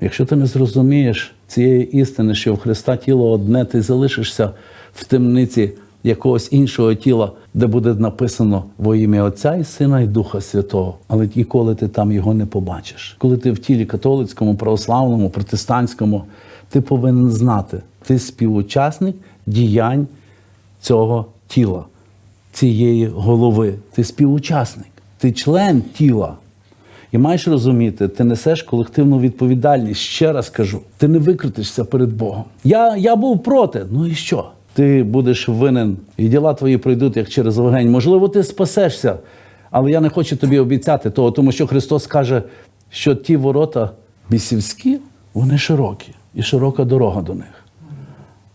Якщо ти не зрозумієш цієї істини, що в Христа тіло одне, ти залишишся в темниці якогось іншого тіла, де буде написано во ім'я Отця і Сина і Духа Святого. Але ніколи ти там його не побачиш. Коли ти в тілі католицькому, православному, протестантському, ти повинен знати, ти співучасник діянь цього тіла, цієї голови. Ти співучасник, ти член тіла. І маєш розуміти, ти несеш колективну відповідальність. Ще раз кажу, ти не викрутишся перед Богом. Я, я був проти. Ну і що? Ти будеш винен, і діла твої пройдуть як через вогонь. Можливо, ти спасешся, але я не хочу тобі обіцяти того, тому що Христос каже, що ті ворота бісівські, вони широкі, і широка дорога до них.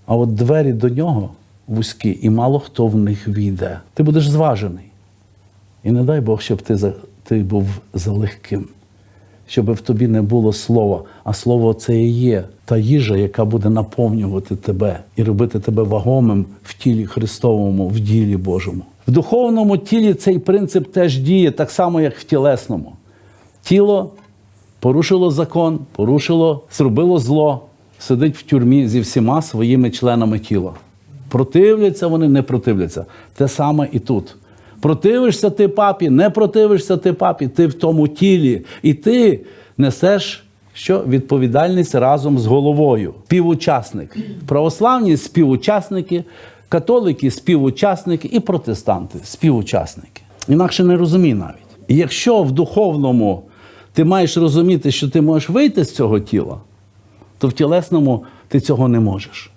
А от двері до нього вузькі, і мало хто в них війде. Ти будеш зважений. І не дай Бог, щоб ти, ти був залегким, щоб в тобі не було слова, а слово це і є та їжа, яка буде наповнювати тебе і робити тебе вагомим в тілі Христовому, в ділі Божому. В духовному тілі цей принцип теж діє так само, як в тілесному. Тіло порушило закон, порушило, зробило зло, сидить в тюрмі зі всіма своїми членами тіла. Противляться вони, не противляться. Те саме і тут. Противишся ти папі, не противишся ти папі, ти в тому тілі. І ти несеш що? відповідальність разом з головою. Співучасник. Православні співучасники, католики співучасники і протестанти співучасники. Інакше не розумій навіть. І якщо в духовному ти маєш розуміти, що ти можеш вийти з цього тіла, то в тілесному ти цього не можеш.